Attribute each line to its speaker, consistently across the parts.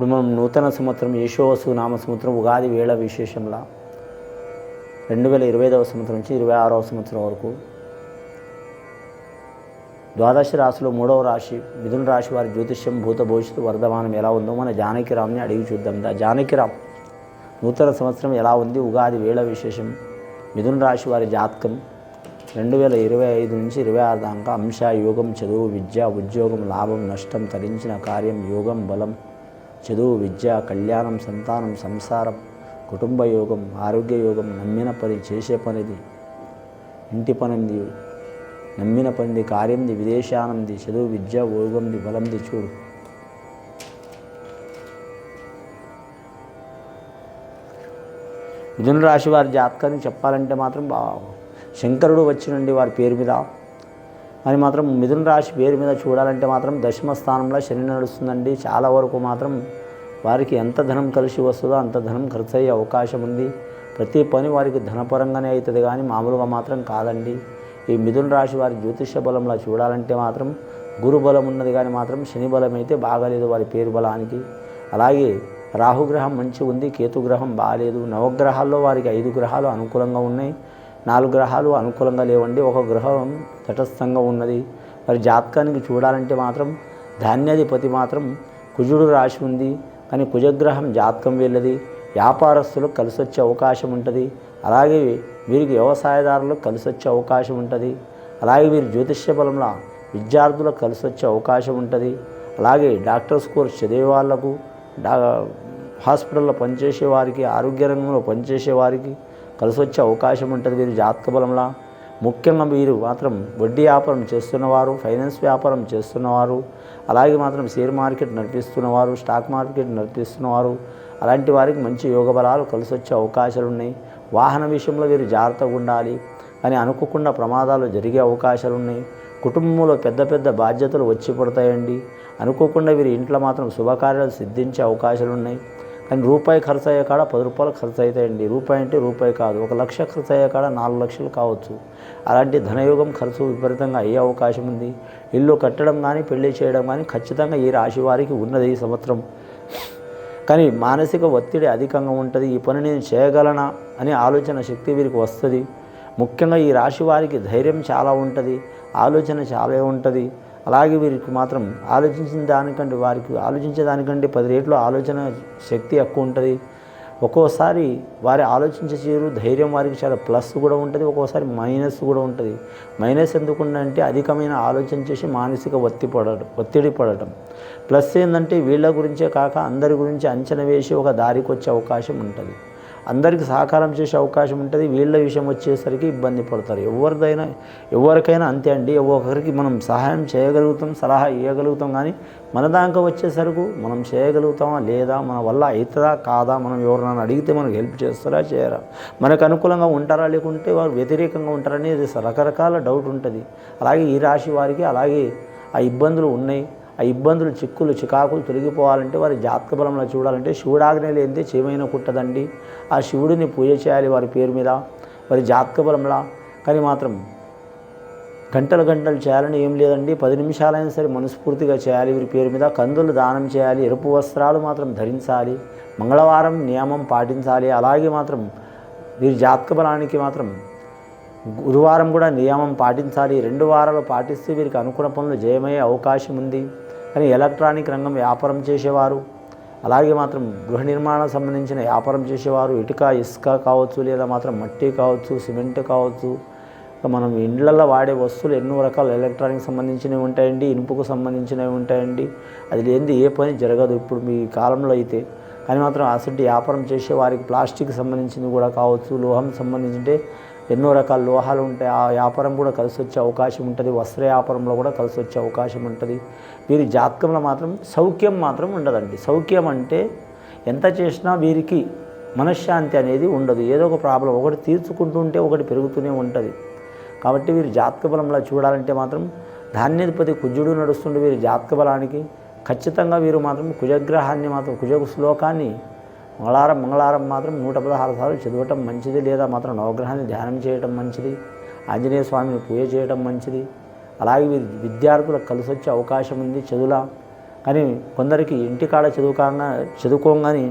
Speaker 1: ఇప్పుడు మనం నూతన సంవత్సరం యశోవసు నామ సంవత్సరం ఉగాది వేళ విశేషంలా రెండు వేల ఇరవై ఐదవ సంవత్సరం నుంచి ఇరవై ఆరవ సంవత్సరం వరకు ద్వాదశ రాశిలో మూడవ రాశి మిథున రాశి వారి జ్యోతిష్యం భూత భవిష్యత్తు వర్ధమానం ఎలా ఉందో మన జానకిరామ్ని అడిగి చూద్దాం. దా జానకిరామ్ నూతన సంవత్సరం ఎలా ఉంది? ఉగాది వేళ విశేషం మిథున రాశి వారి జాతకం రెండు వేల ఇరవై ఐదు నుంచి ఇరవై ఆరు దాకా అంశ యోగం చదువు విద్య ఉద్యోగం లాభం నష్టం తరించిన కార్యం యోగం బలం చదువు విద్య కళ్యాణం సంతానం సంసారం కుటుంబ యోగం ఆరోగ్య యోగం నమ్మిన పని చేసే పనిది. ఇంటి పనిది నమ్మిన పనిది కార్యంది విదేశానంది చదువు విద్య యోగంది బలంది చూడు. మిథున రాశి వారి జాతకాన్ని చెప్పాలంటే మాత్రం బా శంకరుడు వచ్చినండి వారి పేరు మీద అని మాత్రం మిథున రాశి పేరు మీద చూడాలంటే మాత్రం దశమ స్థానంలో శని నడుస్తుందండి. చాలా వరకు మాత్రం వారికి ఎంత ధనం కలిసి వస్తుందో అంత ధనం ఖర్చు అయ్యే అవకాశం ఉంది. ప్రతి పని వారికి ధనపరంగానే అవుతుంది కానీ మామూలుగా మాత్రం కాదండి. ఈ మిథున రాశి వారి జ్యోతిష బలంలో చూడాలంటే మాత్రం గురు బలం ఉన్నది కానీ మాత్రం శని బలం అయితే బాగాలేదు వారి పేరు బలానికి. అలాగే రాహుగ్రహం మంచి ఉంది కేతుగ్రహం బాగాలేదు. నవగ్రహాల్లో వారికి ఐదు గ్రహాలు అనుకూలంగా ఉన్నాయి. నాలుగు గ్రహాలు అనుకూలంగా లేవండి. ఒక గ్రహం తటస్థంగా ఉన్నది. మరి జాతకానికి చూడాలంటే మాత్రం ధాన్యాధిపతి మాత్రం కుజుడు రాశి ఉంది. కానీ కుజగ్రహం జాతకం వెళ్ళది. వ్యాపారస్తులకు కలిసి వచ్చే అవకాశం ఉంటుంది. అలాగే వీరికి వ్యవసాయదారులకు కలిసి వచ్చే అవకాశం ఉంటుంది. అలాగే వీరి జ్యోతిష్య బలంలో విద్యార్థులకు కలిసి వచ్చే అవకాశం ఉంటుంది. అలాగే డాక్టర్స్ కోర్స్ చదివే వాళ్ళకు డా హాస్పిటల్లో పనిచేసే వారికి ఆరోగ్య రంగంలో పనిచేసే వారికి కలిసి వచ్చే అవకాశం ఉంటుంది. వీరి జాతక బలంలో ముఖ్యంగా వీరు మాత్రం వడ్డీ వ్యాపారం చేస్తున్నవారు ఫైనాన్స్ వ్యాపారం చేస్తున్నవారు అలాగే మాత్రం షేర్ మార్కెట్ నడిపిస్తున్నవారు స్టాక్ మార్కెట్ నడిపిస్తున్నవారు అలాంటి వారికి మంచి యోగ బలాలు కలిసి వచ్చే అవకాశాలు ఉన్నాయి వాహన విషయంలో వీరు జాగ్రత్తగా ఉండాలి. కానీ అనుకోకుండా ప్రమాదాలు జరిగే అవకాశాలు ఉన్నాయి కుటుంబంలో పెద్ద పెద్ద బాధ్యతలు వచ్చి పడతాయండి. అనుకోకుండా వీరి ఇంట్లో మాత్రం శుభకార్యాలు సిద్ధించే అవకాశాలు ఉన్నాయి కానీ రూపాయి ఖర్చు అయ్యే కాడ పది రూపాయలు ఖర్చు అవుతాయండి రూపాయి అంటే రూపాయి కాదు. ఒక లక్ష ఖర్చు అయ్యే కాడ నాలుగు లక్షలు కావచ్చు. అలాంటి ధనయోగం ఖర్చు విపరీతంగా అయ్యే అవకాశం ఉంది. ఇల్లు కట్టడం కానీ పెళ్ళి చేయడం కానీ ఖచ్చితంగా ఈ రాశి వారికి ఉన్నది ఈ సంవత్సరం. కానీ మానసిక ఒత్తిడి అధికంగా ఉంటుంది. ఈ పని నేను చేయగలనా అనే ఆలోచన శక్తి వీరికి వస్తుంది. ముఖ్యంగా ఈ రాశి వారికి ధైర్యం చాలా ఉంటుంది. ఆలోచన చాలా ఉంటుంది. అలాగే వీరికి మాత్రం ఆలోచించిన దానికంటే వారికి ఆలోచించే దానికంటే పది రేట్లు ఆలోచన శక్తి ఎక్కువ ఉంటుంది. ఒక్కోసారి వారి ఆలోచించే తీరు ధైర్యం వారికి చాలా ప్లస్ కూడా ఉంటుంది. ఒక్కోసారి మైనస్ కూడా ఉంటుంది. మైనస్ ఎందుకుందంటే అధికమైన ఆలోచన చేసి మానసిక ఒత్తి పడటం ఒత్తిడి పడటం. ప్లస్ ఏంటంటే వీళ్ళ గురించే కాక అందరి గురించి అంచనా వేసి ఒక దారికి వచ్చే అవకాశం ఉంటుంది. అందరికి సహకారం చేసే అవకాశం ఉంటుంది వీళ్ళ విషయం వచ్చేసరికి ఇబ్బంది పడతారు. ఎవరిదైనా ఎవరికైనా అంతే అండి. ఒక్కొక్కరికి మనం సహాయం చేయగలుగుతాం సలహా ఇవ్వగలుగుతాం కానీ మన దాకా వచ్చేసరికి మనం చేయగలుగుతామా లేదా మన వల్ల అవుతుందా కాదా మనం ఎవరినైనా అడిగితే మనకు హెల్ప్ చేస్తారా చేయరా? మనకు అనుకూలంగా ఉంటారా లేకుంటే వారు వ్యతిరేకంగా ఉంటారనేది రకరకాల డౌట్ ఉంటుంది. అలాగే ఈ రాశి వారికి అలాగే ఆ ఇబ్బందులు ఉన్నాయి. ఆ ఇబ్బందులు చిక్కులు చికాకులు తొలగిపోవాలంటే వారి జాతక బలంలో చూడాలంటే శివుడాజ్ఞ లేనిదే చేయమైన కుట్టదండి. ఆ శివుడిని పూజ చేయాలి వారి పేరు మీద వారి జాతక బలంలా. కానీ మాత్రం గంటలు గంటలు చేయాలని ఏం లేదండి. పది నిమిషాలైనా సరే మనస్ఫూర్తిగా చేయాలి వీరి పేరు మీద. కందులు దానం చేయాలి ఎరుపు వస్త్రాలు మాత్రం ధరించాలి మంగళవారం నియమం పాటించాలి. అలాగే మాత్రం వీరి జాతక బలానికి మాత్రం గురువారం కూడా నియమం పాటించాలి. రెండు వారాలు పాటిస్తే వీరికి అనుకున్న పనులు జయమయ్యే అవకాశం ఉంది. కానీ ఎలక్ట్రానిక్ రంగం వ్యాపారం చేసేవారు. అలాగే మాత్రం గృహ నిర్మాణం సంబంధించిన వ్యాపారం చేసేవారు. ఇటుక ఇసుక కావచ్చు లేదా మాత్రం మట్టి కావచ్చు సిమెంట్ కావచ్చు. మనం ఇండ్లలో వాడే వస్తువులు ఎన్నో రకాల ఎలక్ట్రానిక్ సంబంధించినవి ఉంటాయండి ఇనుపుకు సంబంధించినవి ఉంటాయండి. అది లేనిది ఏ పని జరగదు ఇప్పుడు మీ కాలంలో అయితే. కానీ మాత్రం అసలు వ్యాపారం చేసే వారికి ప్లాస్టిక్ సంబంధించింది కూడా కావచ్చు లోహం సంబంధించింటే ఎన్నో రకాల లోహాలు ఉంటాయి. ఆ వ్యాపారం కూడా కలిసి వచ్చే అవకాశం ఉంటుంది. వస్త్ర వ్యాపారంలో కూడా కలిసి వచ్చే అవకాశం ఉంటుంది. వీరి జాతకంలో మాత్రం సౌఖ్యం మాత్రం ఉండదండి. సౌఖ్యం అంటే ఎంత చేసినా వీరికి మనశ్శాంతి అనేది ఉండదు. ఏదో ఒక ప్రాబ్లం ఒకటి తీర్చుకుంటూ ఉంటే ఒకటి పెరుగుతూనే ఉంటుంది. కాబట్టి వీరి జాతక బలంలో చూడాలంటే మాత్రం ధాన్యాధిపతి కుజుడు నడుస్తుండే వీరి జాతక బలానికి. ఖచ్చితంగా వీరు మాత్రం కుజగ్రహాన్ని మాత్రం కుజ శ్లోకాన్ని మంగళవారం మంగళవారం మాత్రం నూట పదహారు సార్లు చదవటం మంచిది లేదా మాత్రం నవగ్రహాన్ని ధ్యానం చేయటం మంచిది ఆంజనేయ స్వామిని పూజ చేయటం మంచిది. అలాగే వీరి విద్యార్థులకు కలిసి వచ్చే అవకాశం ఉంది చదువుల. కానీ కొందరికి ఇంటికాడ చదువుకోగా చదువుకోగానే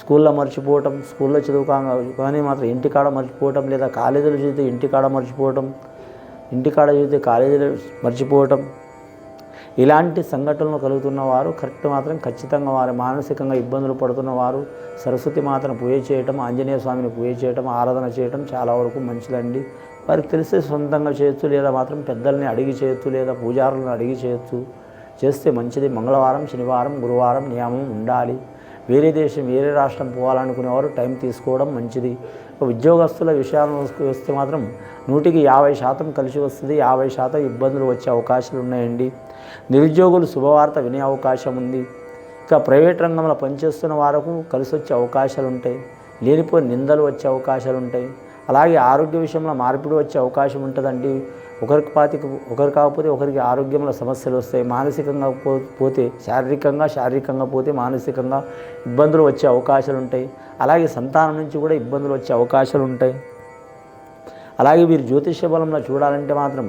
Speaker 1: స్కూల్లో మర్చిపోవటం స్కూల్లో చదువుకోగా కానీ మాత్రం ఇంటికాడ మర్చిపోవటం లేదా కాలేజీలో చదివితే ఇంటికాడ మర్చిపోవటం ఇంటికాడ చదివితే కాలేజీలో మర్చిపోవటం ఇలాంటి సంఘటనలు కలుగుతున్న వారు కరెక్ట్ మాత్రం ఖచ్చితంగా వారు మానసికంగా ఇబ్బందులు పడుతున్న వారు సరస్వతి మాతను పూజ చేయటం ఆంజనేయ స్వామిని పూజ చేయటం ఆరాధన చేయటం చాలా వరకు మంచిదండి. వారికి తెలిసి సొంతంగా చేయొచ్చు లేదా మాత్రం పెద్దల్ని అడిగి చేయొచ్చు లేదా పూజారులను అడిగి చేయొచ్చు. చేస్తే మంచిది. మంగళవారం శనివారం గురువారం నియమం ఉండాలి. వేరే దేశం వేరే రాష్ట్రం పోవాలనుకునేవారు టైం తీసుకోవడం మంచిది. ఉద్యోగస్తుల విషయాలను వస్తే మాత్రం నూటికి యాభై శాతం కలిసి వస్తుంది. యాభై శాతం ఇబ్బందులు వచ్చే అవకాశాలు ఉన్నాయండి. నిరుద్యోగులు శుభవార్త వినే అవకాశం ఉంది. ఇక ప్రైవేట్ రంగంలో పనిచేస్తున్న వారకు కలిసి వచ్చే అవకాశాలు ఉంటాయి. లేనిపోయి నిందలు వచ్చే అవకాశాలు ఉంటాయి. అలాగే ఆరోగ్య విషయంలో మార్పిడి వచ్చే అవకాశం ఉంటుందండి. ఒకరికి పాతికి ఒకరు కాకపోతే ఒకరికి ఆరోగ్యంలో సమస్యలు వస్తాయి. మానసికంగా పో పోతే శారీరకంగా శారీరకంగా పోతే మానసికంగా ఇబ్బందులు వచ్చే అవకాశాలు ఉంటాయి. అలాగే సంతానం నుంచి కూడా ఇబ్బందులు వచ్చే అవకాశాలు ఉంటాయి. అలాగే వీరు జ్యోతిష్య బలంలో చూడాలంటే మాత్రం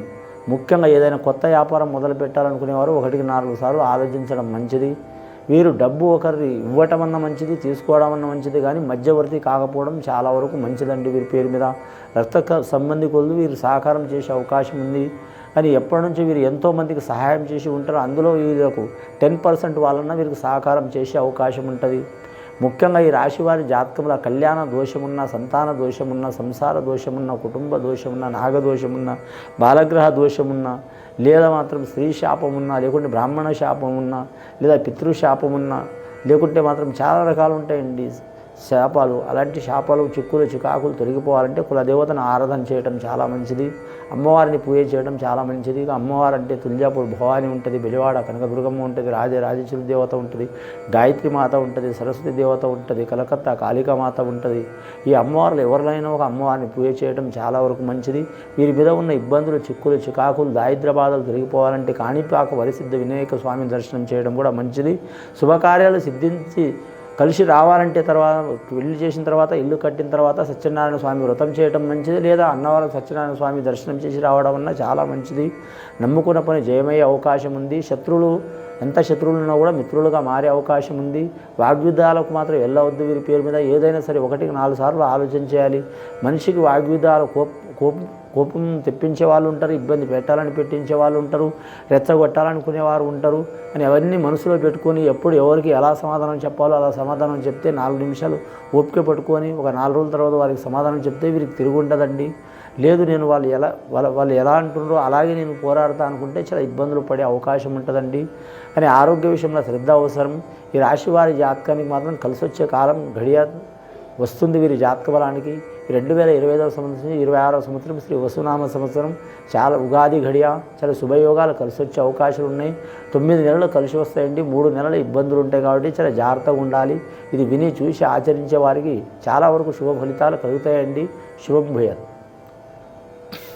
Speaker 1: ముఖ్యంగా ఏదైనా కొత్త వ్యాపారం మొదలు పెట్టాలనుకునేవారు ఒకటికి నాలుగు సార్లు ఆలోచించడం మంచిది. వీరు డబ్బు ఒకరి ఇవ్వటం అన్న మంచిది తీసుకోవడం అన్న మంచిది కానీ మధ్యవర్తి కాకపోవడం చాలా వరకు మంచిదండి వీరి పేరు మీద. రక్త సంబంధికులు వీరు సహకారం చేసే అవకాశం ఉంది. కానీ ఎప్పటి నుంచి వీరు ఎంతోమందికి సహాయం చేసి ఉంటారో అందులో వీళ్ళకు టెన్ పర్సెంట్ వాళ్ళన్నా వీరికి సహకారం చేసే అవకాశం ఉంటుంది. ముఖ్యంగా ఈ రాశివారి జాతకంలో కళ్యాణ దోషమున్న సంతాన దోషమున్న సంసార దోషమున్న కుటుంబ దోషమున్న నాగదోషమున్న బాలగ్రహ దోషమున్న లేదా మాత్రం స్త్రీ శాపమున్నా లేకుంటే బ్రాహ్మణ శాపమున్నా లేదా పితృశాపమున్నా లేకుంటే మాత్రం చాలా రకాలు ఉంటాయండి శాపాలు అలాంటి శాపాలు చిక్కులు చికాకులు తొలగిపోవాలంటే కులదేవతను ఆరాధన చేయడం చాలా మంచిది. అమ్మవారిని పూజ చేయడం చాలా మంచిది. అమ్మవారు అంటే తుల్జాపూర్ భవాని ఉంటుంది బెజవాడ కనకదుర్గమ్మ ఉంటుంది రాజే రాజేశ్వరి దేవత ఉంటుంది గాయత్రి మాత ఉంటుంది సరస్వతి దేవత ఉంటుంది కలకత్తా కాళికా మాత ఉంటుంది. ఈ అమ్మవార్లు ఎవరినైనా ఒక అమ్మవారిని పూజ చేయడం చాలా వరకు మంచిది. వీరి మీద ఉన్న ఇబ్బందులు చిక్కులు చికాకులు దారిద్ర బాధలు తొలగిపోవాలంటే కాణిపాక వరిసిద్ధ వినాయక స్వామి దర్శనం చేయడం కూడా మంచిది. శుభకార్యాలు సిద్ధించి కలిసి రావాలంటే తర్వాత పెళ్ళి చేసిన తర్వాత ఇల్లు కట్టిన తర్వాత సత్యనారాయణ స్వామి వ్రతం చేయడం మంచిది లేదా అన్నవరం సత్యనారాయణ స్వామి దర్శనం చేసి రావడం అన్న చాలా మంచిది. నమ్ముకున్న పని జయమయ్యే అవకాశం ఉంది. శత్రువులు ఎంత శత్రువులు ఉన్నా కూడా మిత్రులుగా మారే అవకాశం ఉంది. వాగ్యుద్ధాలకు మాత్రం వెళ్ళవద్దు వీరి పేరు మీద. ఏదైనా సరే ఒకటికి నాలుగు సార్లు ఆలోచన చేయాలి. మనిషికి వాగ్యుద్ధాలు కోప కోపం కోపం తెప్పించే వాళ్ళు ఉంటారు ఇబ్బంది పెట్టాలని పెట్టించే వాళ్ళు ఉంటారు రెచ్చగొట్టాలనుకునే వారు ఉంటారు అని అవన్నీ మనసులో పెట్టుకొని ఎప్పుడు ఎవరికి ఎలా సమాధానం చెప్పాలో అలా సమాధానం చెప్తే నాలుగు నిమిషాలు ఓపిక పట్టుకొని ఒక నాలుగు రోజుల తర్వాత వారికి సమాధానం చెప్తే వీరికి తిరిగి ఉండదండి. లేదు నేను వాళ్ళు ఎలా వాళ్ళ వాళ్ళు ఎలా అంటున్నారో అలాగే నేను పోరాడతా అనుకుంటే చాలా ఇబ్బందులు పడే అవకాశం ఉంటుందండి. కానీ ఆరోగ్య విషయంలో శ్రద్ధ అవసరం. ఈ రాశి వారి జాతకానికి మాత్రం కలిసి వచ్చే కాలం గడియ వస్తుంది వీరి జాతక బలానికి. రెండు వేల ఇరవై ఐదవ సంవత్సరం ఇరవై ఆరవ సంవత్సరం శ్రీ వసునామ సంవత్సరం. చాలా ఉగాది ఘడియ చాలా శుభయోగాలు కలిసి వచ్చే అవకాశాలు ఉన్నాయి. తొమ్మిది నెలలు కలిసి వస్తాయండి. మూడు నెలలు ఇబ్బందులు ఉంటాయి కాబట్టి చాలా జాగ్రత్తగా ఉండాలి. ఇది విని చూసి ఆచరించే వారికి చాలా వరకు శుభ ఫలితాలు కలుగుతాయండి. శుభం భూయాలు